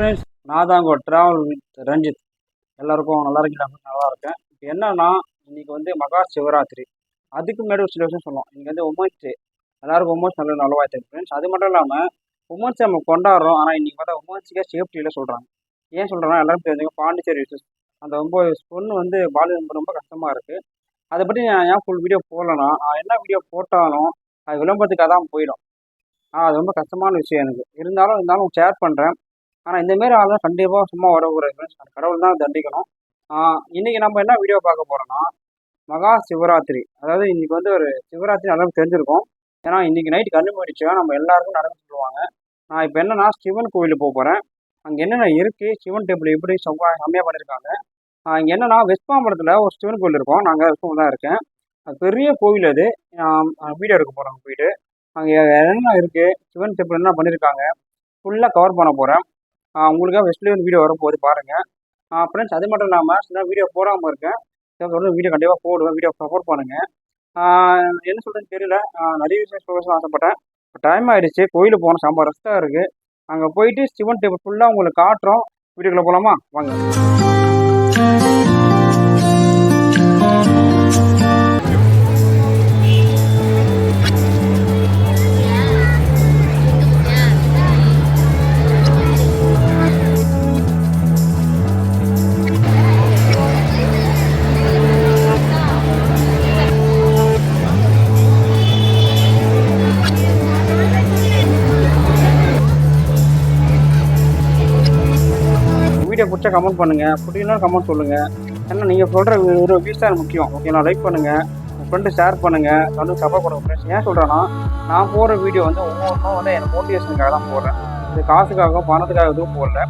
நான் தான் உங்கள் ட்ராவல் வித் ரஞ்சித். எல்லாருக்கும் நல்லா இருக்கீங்களா நல்லா இருக்கேன். இப்போ என்னன்னா இன்னைக்கு வந்து மகா சிவராத்திரி. அதுக்கு முன்னாடி ஒரு சில விஷயம் சொல்லலாம் இன்னைக்கு வந்து உமன்ஸ் டே எல்லாருக்கும் உமன்ஸ் நல்ல நலவாய்த்து ஃப்ரெண்ட்ஸ் அது மட்டும் இல்லாமல் உமன்ஸ் நம்ம கொண்டாடுறோம். ஆனால் இன்னைக்கு பார்த்தா உமன்ஸுக்கே சேஃப்டியில் சொல்கிறாங்க ஏன் சொல்கிறேன்னா எல்லாரும் தெரிஞ்சுங்க பாண்டிச்சேரி issues. அந்த ரொம்ப பொண்ணு வந்து பாலியல் ரொம்ப ரொம்ப கஷ்டமாக இருக்குது அதை பற்றி நான் ஏன் ஃபுல் வீடியோ போடலன்னா நான் என்ன வீடியோ போட்டாலும் அது விளம்பரத்துக்காக தான் போயிடும். அது ரொம்ப கஷ்டமான விஷயம் எனக்கு. இருந்தாலும் இருந்தாலும் ஷேர் பண்ணுறேன் ஆனால் இந்தமாரி ஆளுங்க கண்டிப்பாக சும்மா வரக்கூடாது friends. கடவுள் தான் தண்டிக்கணும். இன்றைக்கி நம்ம என்ன வீடியோ பார்க்க போகிறோம்னா மகா சிவராத்திரி. அதாவது இன்றைக்கி வந்து ஒரு சிவராத்திரி நல்லா தெரிஞ்சிருக்கும். ஏன்னா இன்றைக்கி நைட் கண்ணு மூடிச்சா நம்ம எல்லாருக்கும் நடந்து சொல்லுவாங்க. நான் இப்போ என்னன்னா சிவன் கோயிலுக்கு போக போகிறேன் அங்கே என்னென்ன இருக்குது சிவன் டெம்பிள் எப்படி செவ்வா செம்மையாக பண்ணியிருக்காங்க இங்கே என்னென்னா வெஸ்பாம்பரத்தில் ஒரு சிவன் கோயில் இருக்கும். நாங்கள் இருக்கும் தான் இருக்கேன். அது பெரிய கோவில் அது. வீடியோ எடுக்க போகிறோம் போயிட்டு அங்கே என்னென்ன இருக்குது சிவன் டெம்பிள் என்ன பண்ணியிருக்காங்க ஃபுல்லாக கவர் பண்ண போகிறேன் உங்களுக்காக வெஸ்ட்லேயும் வீடியோ வரப்போகுது பாருங்கள் ஃப்ரெண்ட்ஸ் அது மட்டும் இல்லாமல் சில வீடியோ போடாமல் இருக்கேன் தொடர்ந்து வீடியோ கண்டிப்பாக போடுவேன். வீடியோ சப்போர்ட் பண்ணுங்கள் என்ன சொல்கிறதுன்னு தெரியல. நிறைய விஷயம் சொல்ல ஆசைப்பட்டேன். இப்போ டைம் ஆகிடுச்சு கோயிலுக்கு போகணும். செம்ம ரெஸ்ட்டாக இருக்குது அங்கே போயிட்டு சிவன் டேபிள் ஃபுல்லாக உங்களுக்கு காட்டுறோம். வீடியோக்குள்ளே போகலாமா வாங்க. வீடியோ பிடிச்சா கமெண்ட் பண்ணுங்கள் பிடிக்கலாம் கமெண்ட் சொல்லுங்கள் ஏன்னா நீங்கள் சொல்கிற ஒரு வியூஸ் தான் முக்கியம். ஓகேங்களா லைக் பண்ணுங்கள் உங்கள் ஃப்ரெண்டு ஷேர் பண்ணுங்கள் வந்து சப்போர்ட் பண்ணுங்க ஃப்ரெண்ட்ஸ் ஏன் சொல்கிறேன்னா நான் போகிற வீடியோ வந்து ஒவ்வொன்றும் வந்து எனக்கு மோட்டிவேஷனுக்காக தான் போடுறேன். இது காசுக்காக பணத்துக்காக எதுவும் போடல.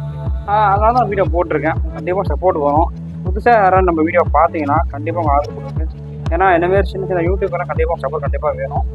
அதனால தான் வீடியோ போட்டிருக்கேன். கண்டிப்பாக சப்போர்ட் வரும். புதுசாக யாராவது நம்ம வீடியோ பார்த்தீங்கன்னா கண்டிப்பாக உங்கள் ஆதரவு கொடுங்க. ஏன்னா என்ன சின்ன சின்ன யூடியூப்லாம் கண்டிப்பாக சப்போர்ட் கண்டிப்பாக வேணும்.